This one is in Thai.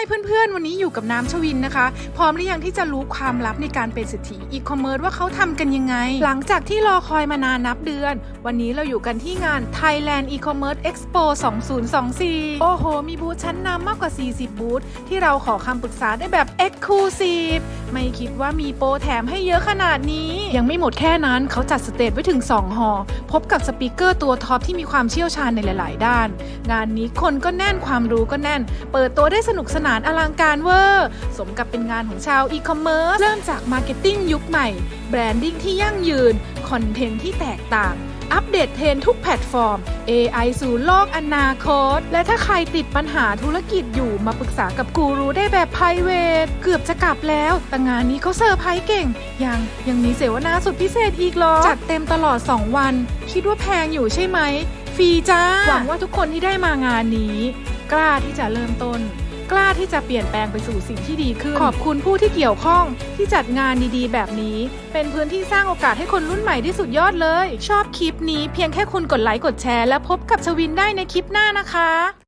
ายเพื่อนๆ วันนี้อยู่กับน้ำชวินนะคะ พร้อมหรือยังที่จะรู้ความลับในการเป็นเศรษฐีอีคอมเมิร์ซว่าเขาทำกันยังไง หลังจากที่รอคอยมานานนับเดือน วันนี้เราอยู่กันที่งาน Thailand E-commerce Expo 2024 โอ้โห มีบูธชั้นนำมากกว่า 40 บูธที่เราขอคำปรึกษาได้แบบ Exclusive ไม่คิดว่ามีโปรแถมให้เยอะขนาดนี้ ยังไม่หมดแค่นั้นเขาจัดสเตจไว้ถึง 2 หอ พบกับสปีกเกอร์ตัวท็อปที่มีความเชี่ยวชาญในหลาย ๆ ด้าน งานนี้คนก็แน่นความรู้ก็แน่น เปิดตัวได้สนุกสนานอลังการเวอร์สมกับเป็นงานของชาวอีคอมเมิร์ซเริ่มจากมาร์เก็ตติ้งยุคใหม่ แบรนดิ้งที่ยั่งยืนคอนเทนต์ที่แตกต่าง อัปเดตเทรนทุกแพลตฟอร์ม AI สู่โลกอนาคต และถ้าใครติดปัญหาธุรกิจอยู่มาปรึกษากับกูรูได้แบบ p r i v a t เกือบจะกลับแล้ว แต่งานนี้เขาเซอร์ไพรส์เก่ง ยังยังมีเสวนาสุดพิเศษอีกหรอ จัดเต็มตลอด 2 วัน คิดว่าแพงอยู่ใช่ไหม ฟรีจ้า หวังว่าทุกคนที่ได้มางานนี้ กล้าที่จะเริ่มต้น กล้าที่จะเปลี่ยนแปลงไปสู่สิ่งที่ดีขึ้น ขอบคุณผู้ที่เกี่ยวข้องที่จัดงานดีๆ แบบนี้ เป็นพื้นที่สร้างโอกาสให้คนรุ่นใหม่ที่สุดยอดเลย ชอบคลิปนี้เพียงแค่คุณกดไลค์กดแชร์และพบกับชวินได้ในคลิปหน้านะคะ